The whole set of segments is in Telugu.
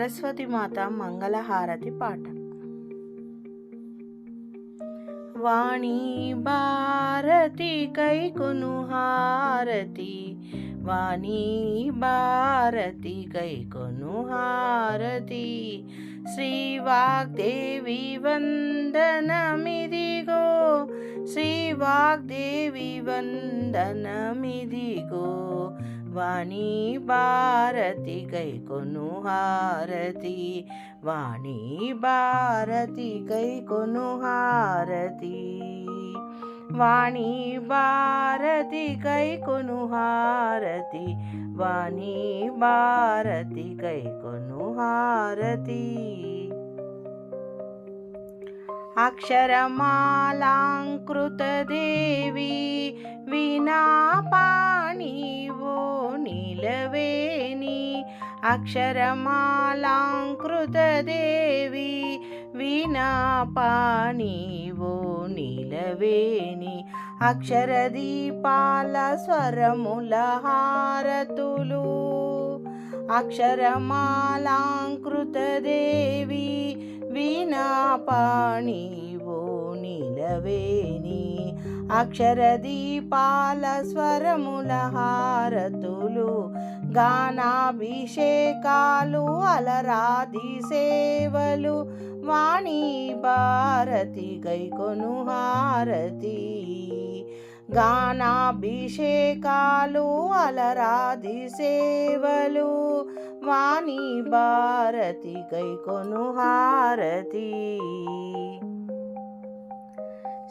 సరస్వతి మాత మంగళహారతి పాట వాణి భారతి కైకును హారతి వాణి భారతి కైకొను హారతి శ్రీ వాగ్దేవి వందనమిదిగో శ్రీ వాగ్దేవి వందనమిదిగో వాణి భారతి కైకొను హారతి వాణి భారతి కైకొను హారతి వాణి భారతి కైకొను హారతి వాణి భారతి కైకొను హారతి అక్షరమాలాంకృతదేవి వినాపాణివో నిలవేని అక్షరమాలాంకృతదేవి. వినాపాణివో నిలవేని అక్షరదీపాల స్వరముల హారతులు. అక్షరమాలాంకృతదేవి. వీణాపాణివో నిలవేని అక్షరదీపాల స్వరముల హారతులు గానాభిషేకాలు అలరాది సేవలు వాణి భారతి గైకొను హారతి. గానాభిషేకాలు అలరాది సేవలు వాణి భారతి గైకొను హారతి.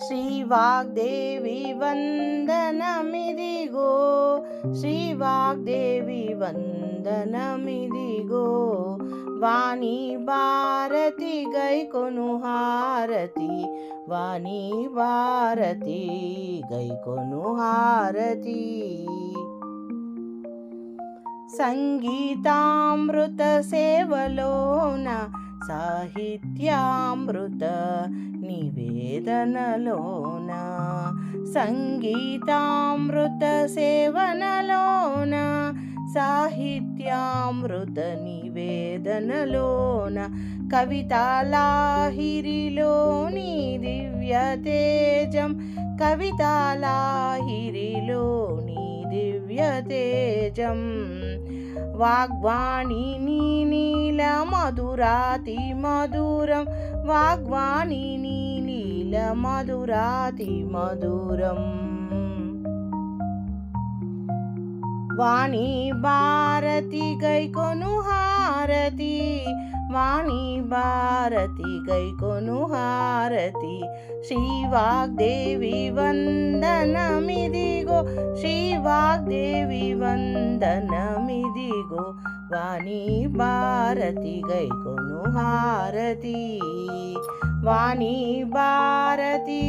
श्रीवाग्देवी वन्दनमिदिगो। श्रीवाग्देवी वन्दनमिदिगो। वाणी भारति गै को वाणी भारति गै को नुहारती సాహిత్యామృత నివేదనలోన సంగీతామృత సేవనలోన సాహిత్యామృత నివేదనలోన కవితాలాహిరిలోని దివ్య తేజం కవితాలాహిరిలోని దివ్య తేజం. వాగ్వాణి నీ నీల మధురాతి మధురం వాగ్వాణి నీ నీల మధురాతి మధురం వాణి భారతి గైకొను హారతి వాణి భారతి గైకొను హారతి శ్రీ వాగ్దేవి వందనమిదిగో శ్రీ వాగ్దేవి వందనమిదిగో వాణి భారతి గైకొను హారతి వాణి భారతి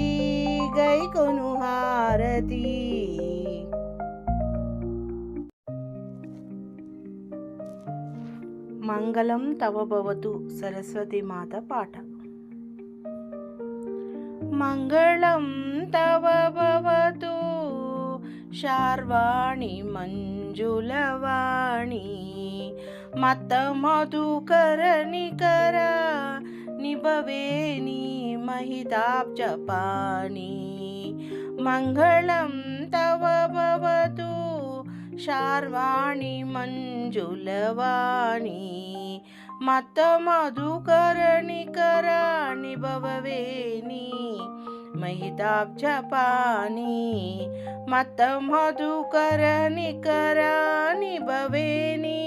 మంగళం తవభవతు సరస్వతి మాత పాట. మంగళం తవభవతు శార్వాణి మంజులవాణి మత మధుకర నిభవేణి మహితాబ్జపాణి. మంగళం తవ భవతు शार्वाणि मञ्जुलवाणि मतमधुकरणिकराणि भववेणी महिताब्जपानि मतमधुकरणिकराणि भवेनि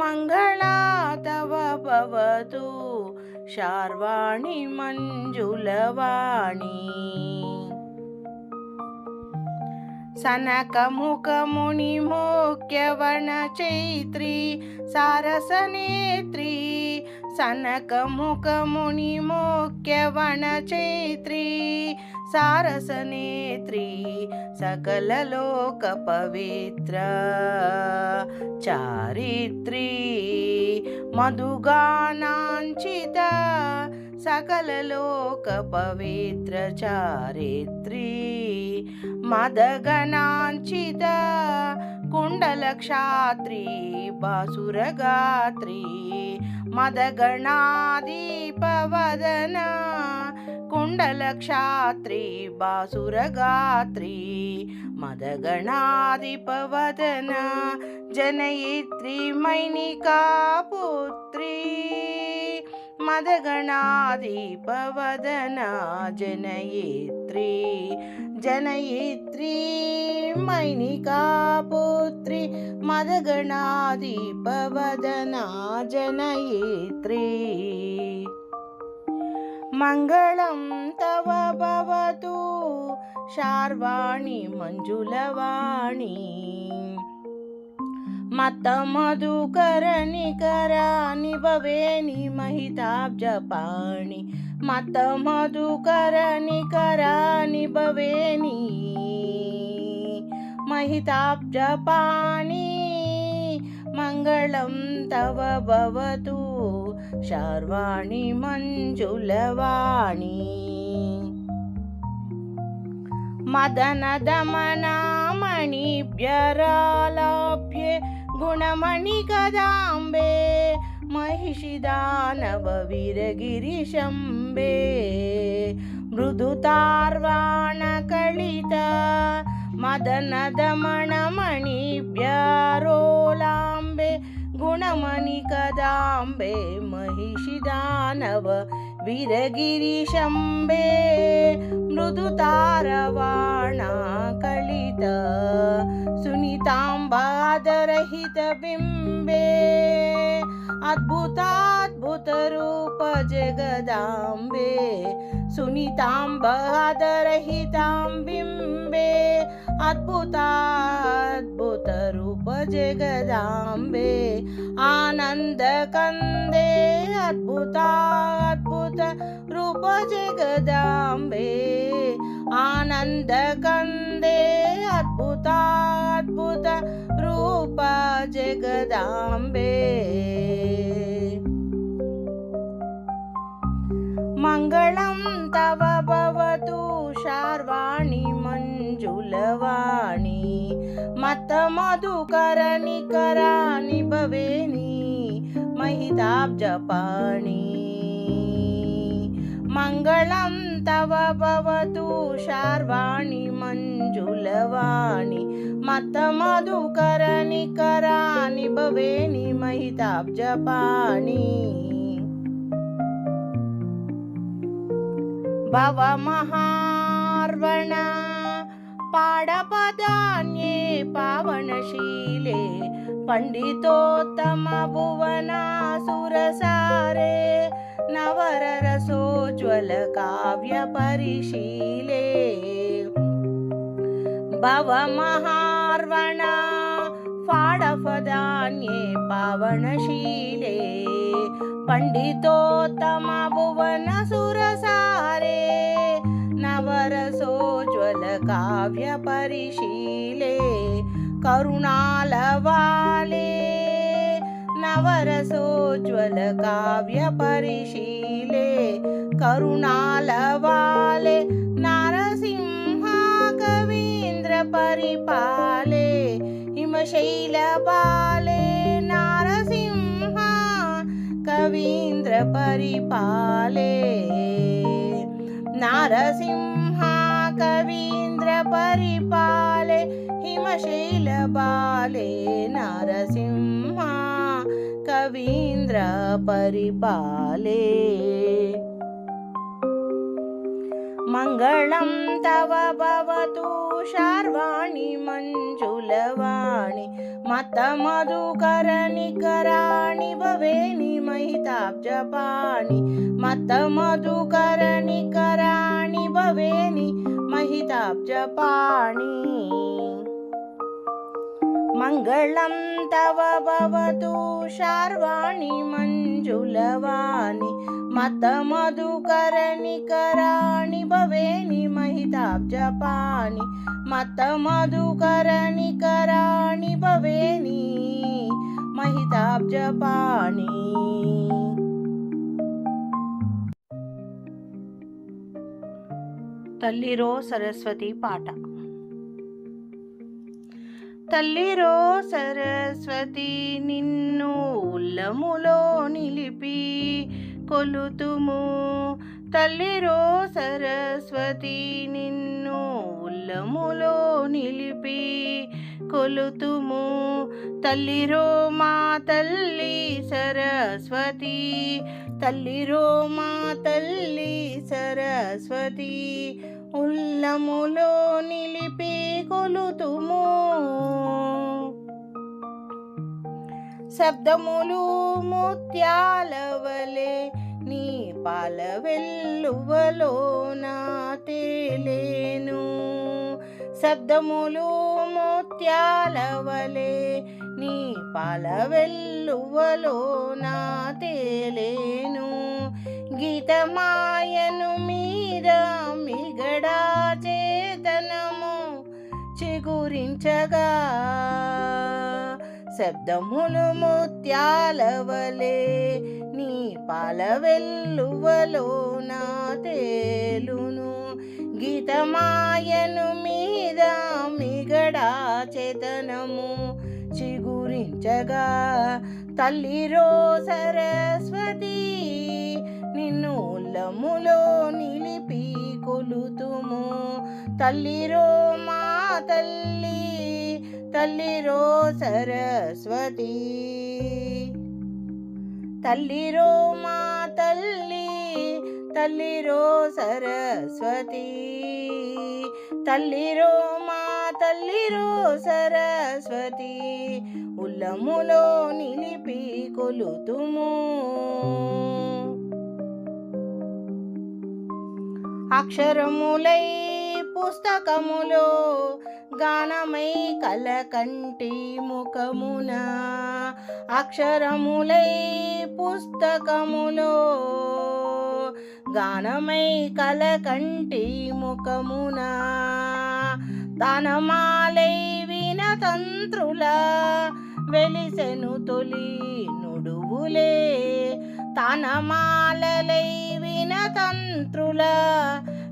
मङ्गला तव भवतु शार्वाणि मञ्जुलवाणी। సనకముఖముని మోక్యవన చైత్రి సారసనేత్రి. సనకముఖముని మోక్యవన చైత్రి సారసనేత్రి. సకల లోక పవిత్ర చారిత్రి. మధుగానాంచిత సకల లోక పవిత్ర చారిత్రీ. మదగణాంచిత కుండ कुण्डलक्षात्री बासुरगात्री मदगणादीपवदना कुण्डलक्षात्री बासुरगात्री मदगणादिपवदना जनयित्री मैनिका पुत्री मदगणादिपवदना जनयित्री जनयित्री मैनिका पुत्री मदगणादिपवदना जनयित्री मङ्गलं तव भवतु शार्वाणि मञ्जुलवाणी। मत मधुकरनिकरानि भवेनि महिताब्जपाणि मत मधुकरनिकरानि भवेनि महिताब्जपाणि मङ्गलं तव भवतु शार्वाणि मञ्जुलवाणी मदनदमनामणिभ्यरालाभ्ये गुणमणिकदाम्बे महिषिदानववीरगिरिशम्बे मृदुतार्वाणकलित मदनदमणमणिभ्यरोलाम्बे गुणमणिकदाम्बे महिषिदानव वीरगिरिशम्बे मृदुतारवाणा कलित सुनीताम्बादरहितबिम्बे अद्भुताद्भुतरूप जगदाम्बे सुनीताम्बादरहितां बिम्बे अद्भुताद्भुतरूप जगदाम्बे आनन्दकन्दे अद्भुताद्भुत रूप जगदाम्बे आनन्दकन्दे रूप जगदाम्बे मङ्गलं तव भवतु शार्वाणि मञ्जुलवाणि। मतमधुकरनिकरानि भवेनि महिताब्जपाणि मङ्गलं तव भवतु शार्वाणि मञ्जुलवाणि मात मधुकरणी करानी भवेनी महिताब जपाणी भव महार्वण पाडपदान्ये पावनशीले पण्डितोत्तम भुवनासुरसारे नवररसोज्ज्वलकाव्यपरिशीले। भव महा ಪಾವನ ಫಾಡಫದಾನ್ಯೇ ಪಾವನಶೀಲೆ ಪಂಡಿತೋತ್ತಮ ಭುವನ ಸುರಸಾರೆ ನವರಸೋಜ್ವಲ ಕಾವ್ಯ ಪರಿಶೀಲೆ ಕರುಣಾಲವಾಲೆ ನವರಸೋಜ್ವಲ ಕಾವ್ಯ ಪರಿಶೀಲೆ ಕರುಣಾಲವಾಲೆ ನಾರಸಿಂಹ ಕವೀಂದ್ರ ಪರಿಪಾಲೆ పద్మశైలపాలే నారసింహ కవీంద్ర పరిపాలే. నారసింహ కవీంద్ర పరిపాలే హిమశైలపాలే నారసింహ కవీంద్ర పరిపాలే. मङ्गलं तव भवतु शार्वाणि मञ्जुलवाणि मतमधुकरनिकराणि भवेनि महिताब्जपाणि मतमधुकरनिकराणि भवेनि महिताब्जपाणि मङ्गलं तव भवतु शार्वाणि मञ्जुलवाणि मतमधुकरणिकराणि भवेनि महिताब्जपाणि मतमधुकरणिकराणि भवेनि महिताब्जपाणि ತಲ್ಲಿರೋ ಸರಸ್ವತಿ ಪಾಠ తల్లిరో సరస్వతి నిన్ను ఉల్లములో నిలిపి కొలుతుము. తల్లిరో సరస్వతి నిన్ను ఉల్లములో నిలిపి కొలుతుము. తల్లిరో మా తల్లి సరస్వతి. తల్లిరో మా తల్లి సరస్వతి ఉల్లములో నిలిపి కొలుతుము. శబ్దములు ముత్యాలవలే నీ పాల వెల్లువలో నా తేలేను. శబ్దములు మోత్యాలవలే నీ పాల వెల్లువలో నా తేలేను. గీతమాయను మీద మిగడా చేతనము చిగురించగా శబ్దములు ముత్యాలవలే నీ పాల వెల్లువలో నా తేలును. గీతమాయను మీద మిగడా చేతనము చిగురించగా తల్లిరో సరస్వతి నిన్ను ఉల్లములో నిలిపి కొలుతుము. తల్లిరో మా తల్లి తల్లిరో సరస్వతి. తల్లిరో మా తల్లి తల్లిరో సరస్వతి. తల్లిరో మా తల్లిరో సరస్వతి. ఉల్లములో నిలిపి కొలుతుము. అక్షరములై పుస్తకములో గానమై కలకంటి ముఖమున అక్షరములై పుస్తకములో గానమై కలకంటి ముఖమున తనమాలై వినతంత్రుల వెలిసెను తొలి నుడువులే. తనమాలలై వినతంత్రుల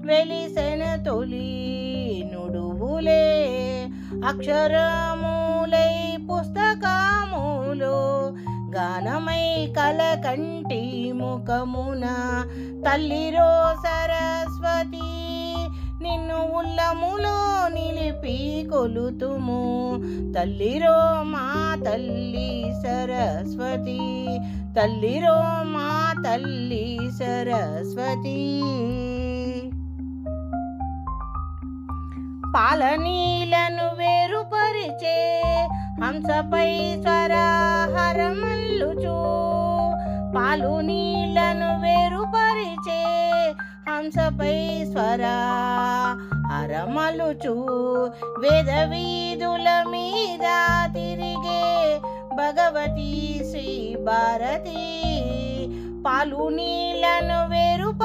వెలిసెన తొలి నుడువులే అక్షరములై పుస్తకములో గానమై కలకంటి ముఖమున తల్లిరో సరస్వతి నిన్ను ఉల్లములో నిలిపి కొలుతుము. తల్లిరో మా తల్లి సరస్వతి తల్లిరో మా తల్లి సరస్వతి. పాలనీలను వేరుపరిచే హంసపై స్వరాహరమల్లుచు పాలు నీళ్ళను వేరుపరిచే హంసపై స్వర హరమలుచు వేద వీధుల మీద తిరిగే భగవతి శ్రీ భారతి పాలు నీళ్ళను వేరుపరిచి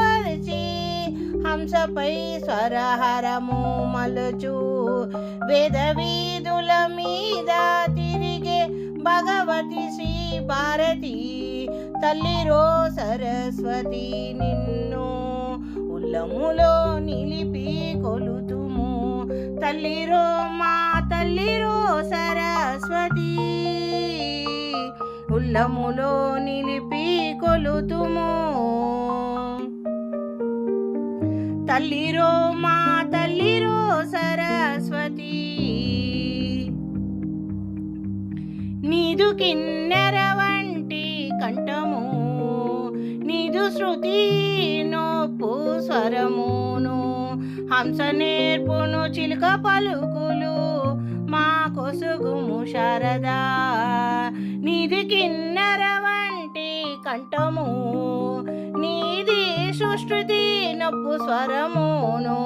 హంసపై స్వరహరము మలుచు. వేదవీధుల మీద తిరిగే భగవతి శ్రీ భారతి తల్లిరో సరస్వతి నిన్ను ఉల్లములో నిలిపి కొలుతుము. తల్లిరో మా తల్లిరో సరస్వతి ఉల్లములో నిలిపి కొలుతుము. తల్లిరో మా తల్లిరో సరస్వతి. నీదు కిన్నెర వంటి కంఠము నీదు శృతి నోపు స్వరమును హంస నేర్పును చిలుక పలుకులు మా కొసుగుము శారదా. నీది కిన్నెర వంటి కంఠము నీది సుశ్రుతి నొప్పు స్వరమును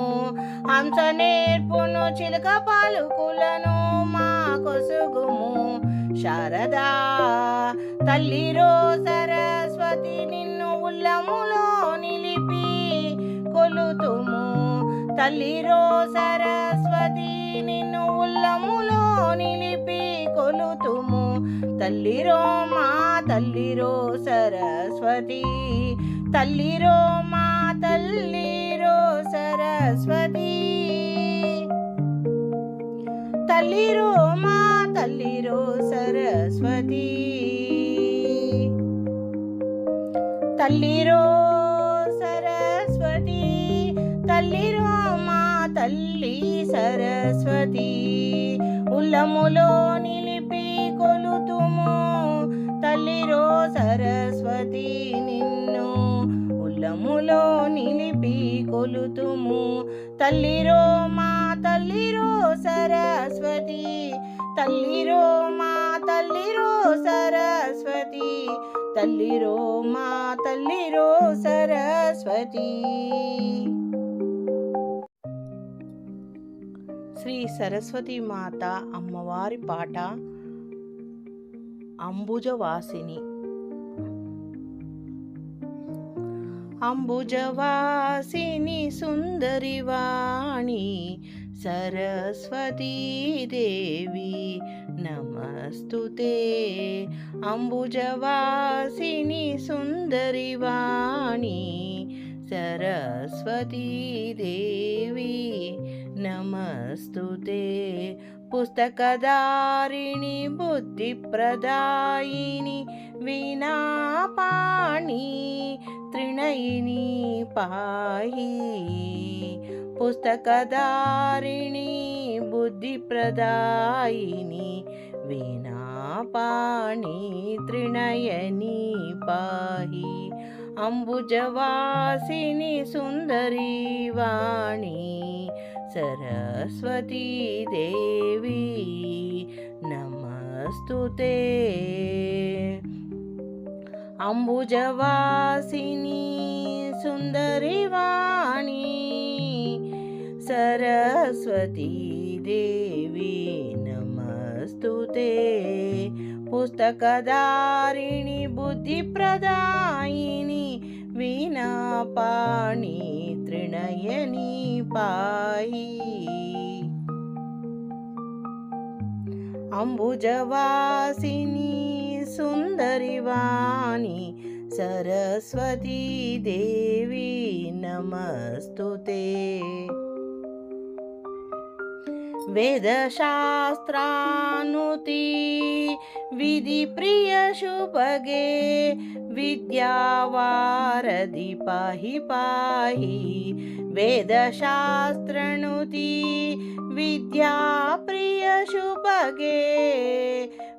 హంస నేర్పును చిలుక పాలుకులను మా కొసుగుము. శారదా తల్లిరో సరస్వతి నిన్ను ఉల్లములో నిలిపి కొలుతుము. తల్లిరో సరస్వతి నిన్ను ఉల్లములో నిలిపి కొలుతుము. తల్లిరో మా తల్లిరో సరస్వతి. తల్లిరో మా తల్లిరో సరస్వతి. తల్లిరో మా తల్లిరో సరస్వతి. తల్లిరో సరస్వతి తల్లిరో మా తల్లి సరస్వతి. ఉల్లములో నిలిపి కొలుతుము తల్లిరో సరస్వతి నిన్ను. ఉల్లములో నిలిపి కొలుతుము. తల్లిరో మా తల్లిరో సరస్వతి. తల్లిరో మా తల్లిరో సరస్వతి. తల్లిరో మా తల్లిరో సరస్వతి. శ్రీ సరస్వతి మాత అమ్మవారి పాట అంబుజవాసిని. అంబుజవాసిని సుందరి వాణి సరస్వతీ దేవి నమస్తుతే. అంబుజవాసిని సుందరి వాణి సరస్వతీ దేవి నమస్తుతే. పుస్తకదారిణి బుద్ధిప్రదాయిని यिनी पाहि। पुस्तकधारिणि बुद्धिप्रदायिनी वेणापाणि तृणयिनी पाहि। अम्बुजवासिनि सुन्दरी वाणी सरस्वती देवी। नमस्तु ते। अम्बुजवासिनी सुन्दरिवाणी सरस्वती देवी नमस्तु ते। पुस्तकधारिणि बुद्धिप्रदायिनि वीणापाणि पाणि तृणयनी पायी अम्बुजवासिनी सुन्दरि वाणी सरस्वती देवी नमस्तु ते वेदशास्त्रानुति विधिप्रियशुभगे विद्यावारति पाहि पाहि वेदशास्त्रनुति विद्याप्रियशुभगे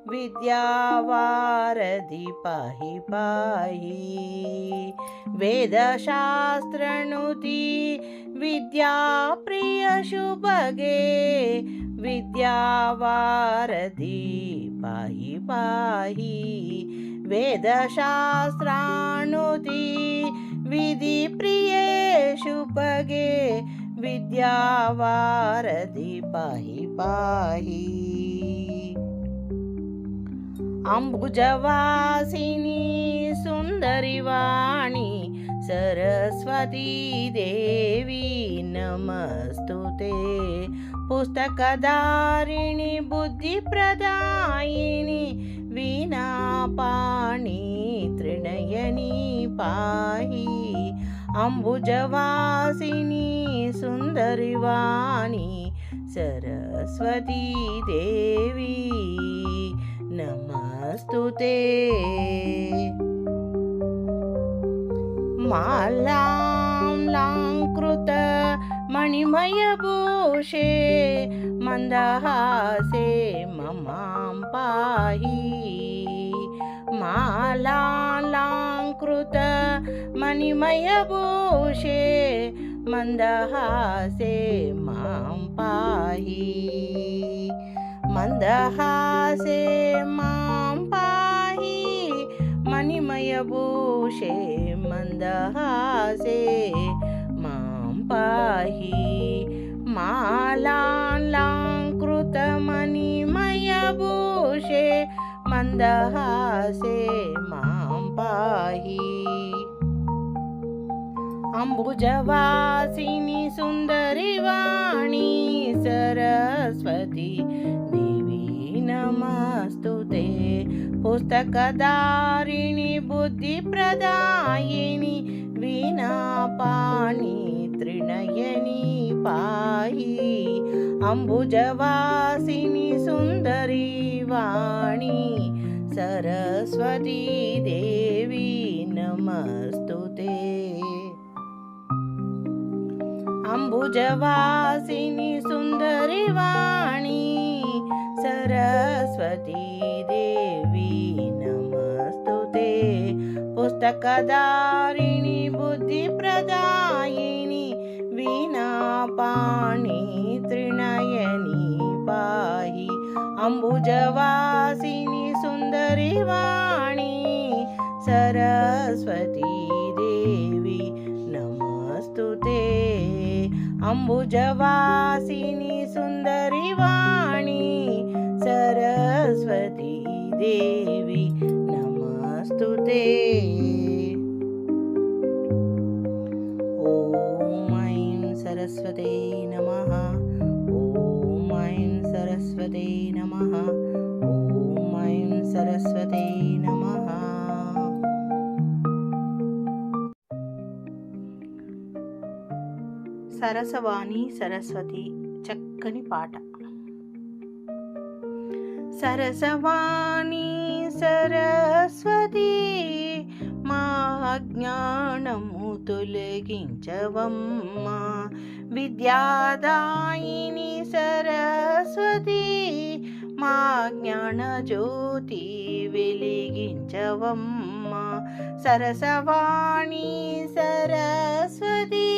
विद्यावारधि पाहि पाहि। वेदशास्त्रनुति विद्याप्रियशुभगे विद्यावारधि पाहि पाहि। वेदशास्त्रानुति विधिप्रिये शुभगे। विद्यावारधि पाहि पाहि अम्बुजवासिनी सुन्दरि वाणी सरस्वती देवी नमस्तुते पुस्तकदारिणि बुद्धिप्रदायिनि वीणापाणि त्रिनयनी पाहि। अम्बुजवासिनी सुन्दरिवाणि सरस्वती देवी నమస్తు మాలాం లాంకృత మణిమయభూషే మందహాసే మమాం పాహి. మాలాంకృత మణిమయభూషే మందహాసే మాం పాహి. मन्दहासे मां पाहि मणिमयभूषे मन्दहासे मां पाहि। मालालाङ्कृतमणिमयभूषे मन्दहासे मां पाहि। अम्बुजवासिनि सुन्दरि वाणी सरस्वती नमस्तु ते। पुस्तकदारिणि बुद्धिप्रदायिनि विना पाणि तृनयनी पायी अम्बुजवासिनि सुन्दरी वाणी सरस्वती देवी नमस्तु ते। अम्बुजवासिनि सुन्दरी वाणी सरस्वती देवी नमस्तु ते पुस्तकदारिणि बुद्धिप्रदायिनी वीणापाणि तृणयिनी पाहि अम्बुजवासिनि सुन्दरि वाणी सरस्वती देवी नमस्तु ते अम्बुजवासिनि सुन्दरि वाणी సరస్వతీ దేవి నమస్తుతే. ఓం ఐం సరస్వతే నమ. ఓం ఐం సరస్వతే నమ. ఓం ఐం సరస్వతే నమ. సరసవాణి సరస్వతి చక్కని పాట. సరసవాణి సరస్వతి మా జ్ఞానము తొలగించవమ్మా. విద్యాదాయిని సరస్వతి మా జ్ఞాన జ్యోతి వెలిగించవమ్మా. సరసవాణి సరస్వతి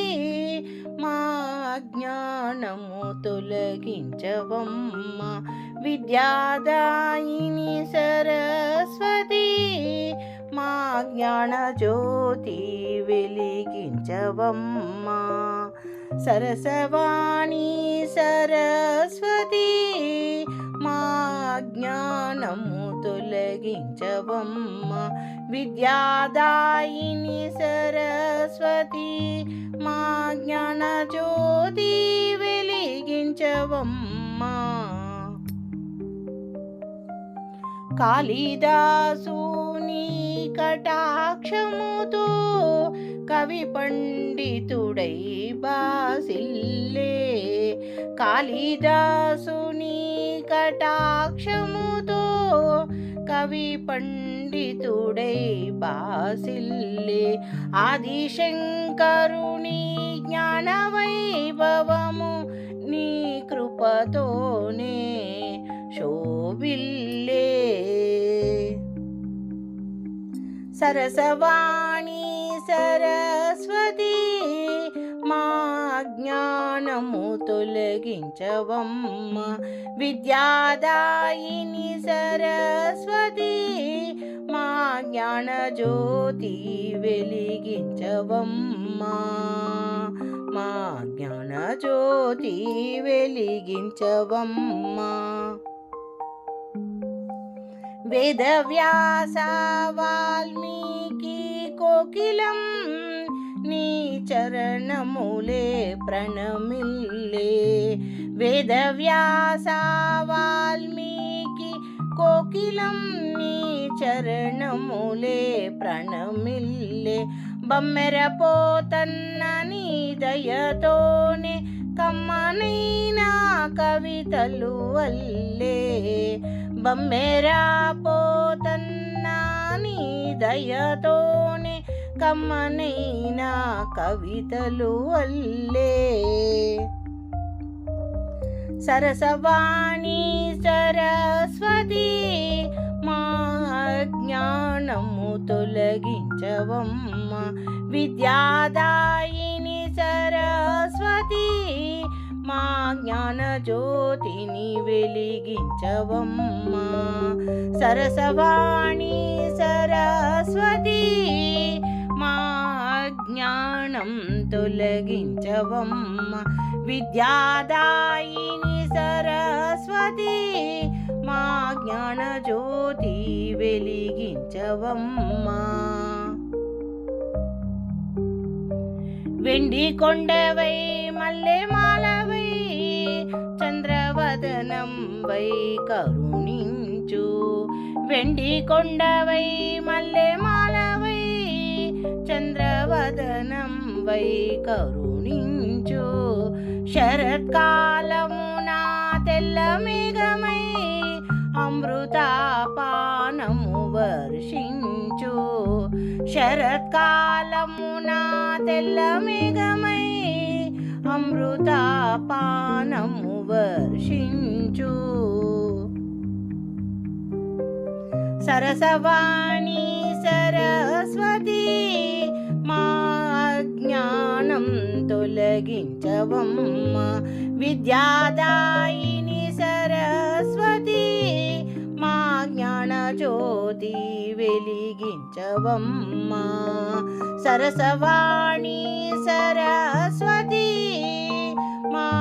మా జ్ఞానము తొలగించవమ్మా. విద్యాదాయిని సరస్వతి మా జ్ఞాన జ్యోతి వెలిగించవమ్మా సరసవాణి సరస్వతి మా జ్ఞానము తొలగించవమ్మా విద్యాదాయిని సరస్వతి మా జ్ఞాన జ్యోతి వెలిగించవమ్మా కాళిదాసుని కటాక్షముతో కవి పండితుడై బాసిల్లే. కాళిదాసుని కటాక్షముతో కవి పండితుడై బాసిల్లే. ఆదిశంకరుని జ్ఞానవైభవము నీ కృపతోనే శోభిల్లే సరసవాణి సరస్వతి మా జ్ఞానము తొలగించవమ్మ విద్యాదాయిని సరస్వతి మా జ్ఞాన జ్యోతి వెలిగించవమ్మ మా జ్ఞాన జ్యోతి వెలిగించవమ్మా వేదవ్యాస వాల్మీకి కోకిలం. నీ చరణములే ప్రణమిల్లే. వేదవ్యాస వాల్మీకి కోకిలం. నీ చరణములే ప్రణమిల్లే. బమ్మెర పోతన్న నీ దయతోనే కమ్మనైనా కవితలు వల్లే. బమ్మెరా పోతన్నా నీ దయతోనే కమ్మనైనా కవితలు వల్లే సరసవాణి సరస్వతి మా జ్ఞానము తొలగించవమ్మ విద్యాదాయిని సరస్వతి మా జ్ఞాన జ్యోతిని వెలిగించవమ్మా. సరసవాణి సరస్వతి మా జ్ఞానం తొలగించవమ్మ. విద్యాదాయిని సరస్వతి మా జ్ఞాన జ్యోతి వెలిగించవమ్మా. వెండి కొండవై మల్లె మాలవై చంద్రవదనం వై కరుణించు. వెండి కొండవై మల్లె మాలవై చంద్రవదనం వై కరుణించు. శరత్కాలమున తెల్ల మేఘమై అమృతాపానము వర్షించు. శరత్కాలమున తెల్ల మేఘమై అమృతాపానము వర్షించు. సరసవాణి సరస్వతి మా జ్ఞానం తొలగించవమ్మ. విద్యాదాయిని సరస్వతి మా జ్ఞాన జ్యోతి వెలిగించవమ్మా. సరసవాణి సరస్వతి. మా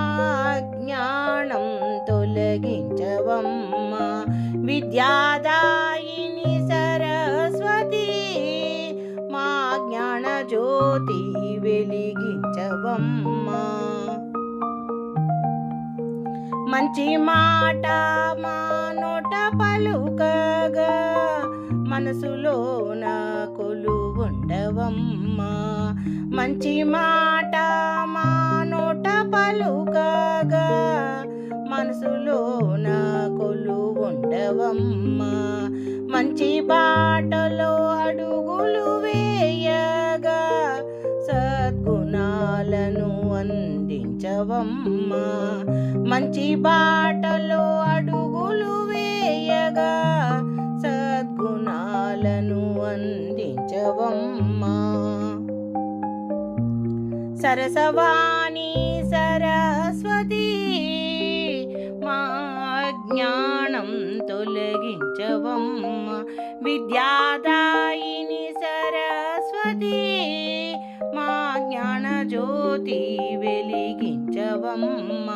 జ్ఞానం తొలగించవమ్మ. విద్యాదాయిని సరస్వతి. మా జ్ఞాన జ్యోతి వెలిగించవమ్మా. మంచి మాట మా నోట పలుకగా. మనసులోన కొలు ఉండవమ్మా మంచి మాట మా నోట పలుకగా. మనసులోన కొలు ఉండవమ్మా. మంచి బాటలో అడుగులు వేయగా. సద్గుణాలను అందించవమ్మా. మంచి బాటలో సరసవాణి సరస్వతి మా జ్ఞానం తొలగించవమ్మ. విద్యాదాయిని సరస్వతి మా జ్ఞానజ్యోతి వెలిగించవమ్మ.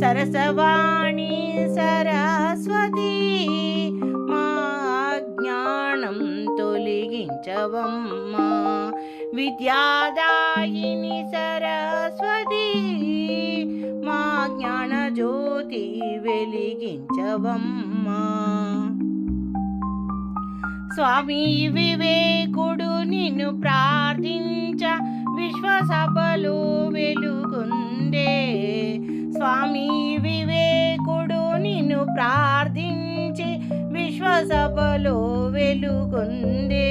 సరసవాణి సరస్వతి మా జ్ఞానం తొలగించవమ్మ. విద్యాదాయిని సరస్వతి మా జ్ఞాన జ్యోతి వెలిగించవమ్మా స్వామి వివేకుడు నిన్ను ప్రార్థించ విశ్వసభలో వెలుగుందే స్వామి వివేకుడు నిన్ను ప్రార్థించి విశ్వసభలో వెలుగొందే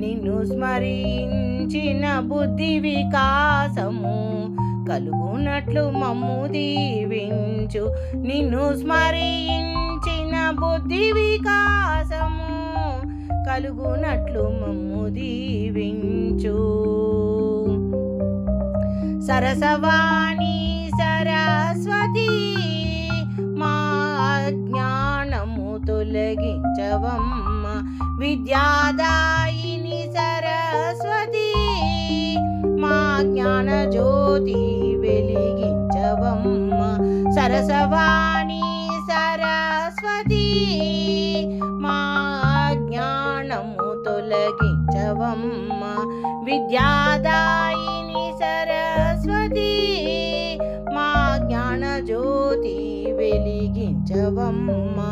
నిన్ను స్మరించిన బుద్ధి వికాసము కలుగునట్లు మమ్ము దీవించు. నిన్ను స్మరించిన బుద్ధి వికాసము కలుగునట్లు మమ్ము దీవించు. సరసవాణి సరస్వతి మా జ్ఞానము తొలగించవం విద్యాదాయిని సరస్వతి మా జ్ఞాన జ్యోతి వెలిగించవమ్మ సరసవాణి సరస్వతి మా జ్ఞానము తొలగించవమ్మ విద్యాదాయిని సరస్వతి మా జ్ఞాన జ్యోతి వెలిగించవమ్మా